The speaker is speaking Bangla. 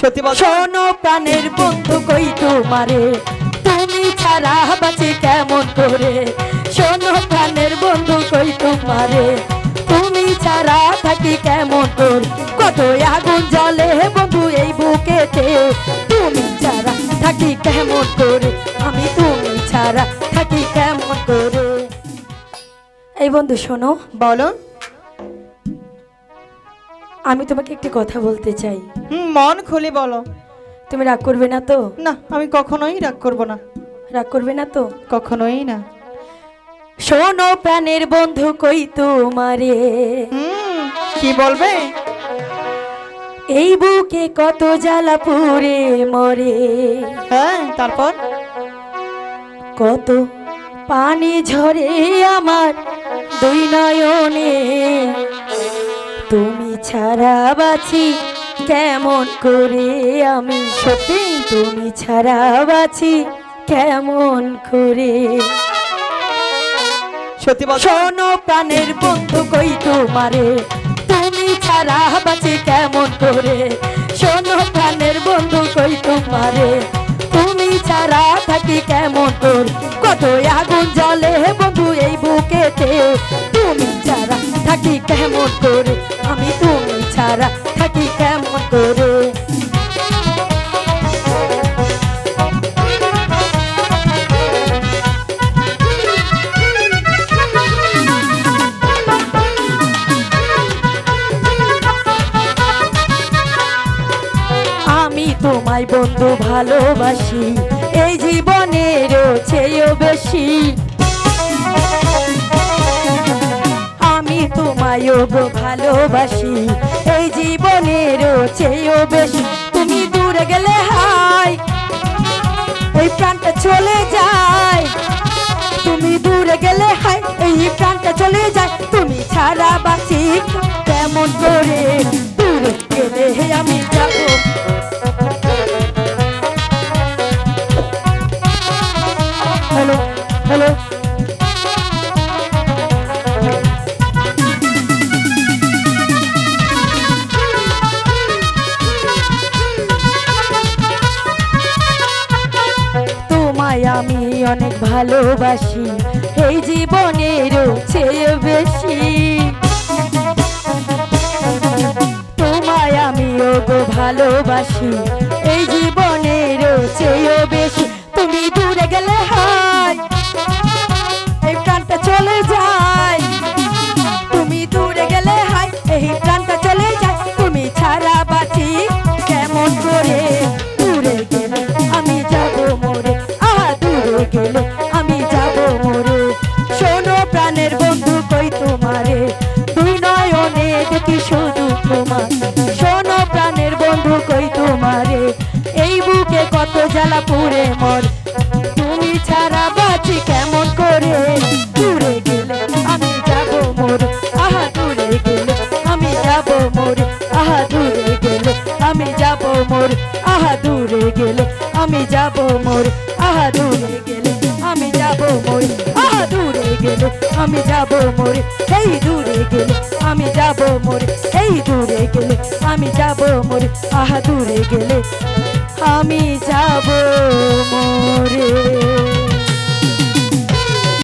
সত্যি বল। শোনো প্রাণের বন্ধু কই তোমারে? তুমি ছাড়া বাঁচি কেমন করে? শোনো প্রাণের বন্ধু কই তোমারে? তুমি ছাড়া থাকি কেমন করে কত আগুন জলে বন্ধু এই বুকেতে? তুমি ছাড়া থাকি কেমন করে আমি তুমি ছাড়া থাকি কেমন করে এই বন্ধু শোনো। বলো। আমি তোমাকে একটি কথা বলতে চাই। মন খুলে বলো। তুমি রাগ করবে না তো? না আমি কখনোই রাগ করব না। রাগ করবে না তো? কখনোই না। শোনো প্রাণের বন্ধু কই তোমারে। কি বলবে? এই বুকে কত জ্বালা পুরে মরে। হ্যাঁ তারপর? কত পানি ঝরে আমার দুই নয়নে। তুমি ছাড়া বাছি কেমন করে আমি সত্যি তুমি ছাড়া বাছি কেমন করে? সত্যি শোনো প্রাণের বন্ধু কই তোমারে তুমি ছাড়া বাঁচি কেমন করে? শোনো প্রাণের বন্ধু কই তোমারে তুমি ছাড়া থাকি কেমন করে? কত আগুন জলে বন্ধু এই বুকেতে তুমি ছাড়া থাকি কেমন করে? আমি তুমি ছাড়া থাকি কেমন করে? আমি তোমায় বন্ধু ভালোবাসি, এই জীবনেরও চেয়েও বেশি। তোমায়ও গো ভালোবাসি। এই জীবনের চেয়েও বেশি। তুমি দূরে গেলে হাই এই প্রাণটা চলে যায়। তুমি দূরে গেলে হাই, এই প্রাণটা চলে যায়। তুমি ছাড়া বাসি কেমন করে? দূরে গেলে আমি যাব। অনেক ভালোবাসি এই জীবনের চেয়ে বেশি। তোমায় আমি ভালোবাসি জ্বালা পুড়ে মর। তুমি ছাড়া বাঁচি কেমন করে? দূরে গেলে আমি যাব মোর। আহা, দূরে গেলে আমি যাব মোর। আহা, দূরে গেলে আমি যাব মোর। আহা, দূরে গেলে আমি যাব মোর। আহা, দূরে গেলে আমি যাব মোর। আহা, দূরে গেলে আমি যাব মোর। এই দূরে গেলে আমি যাব মোর। এই দূরে গেলে আমি যাব মোর। আহা, দূরে গেলে আমি যাব মোরে।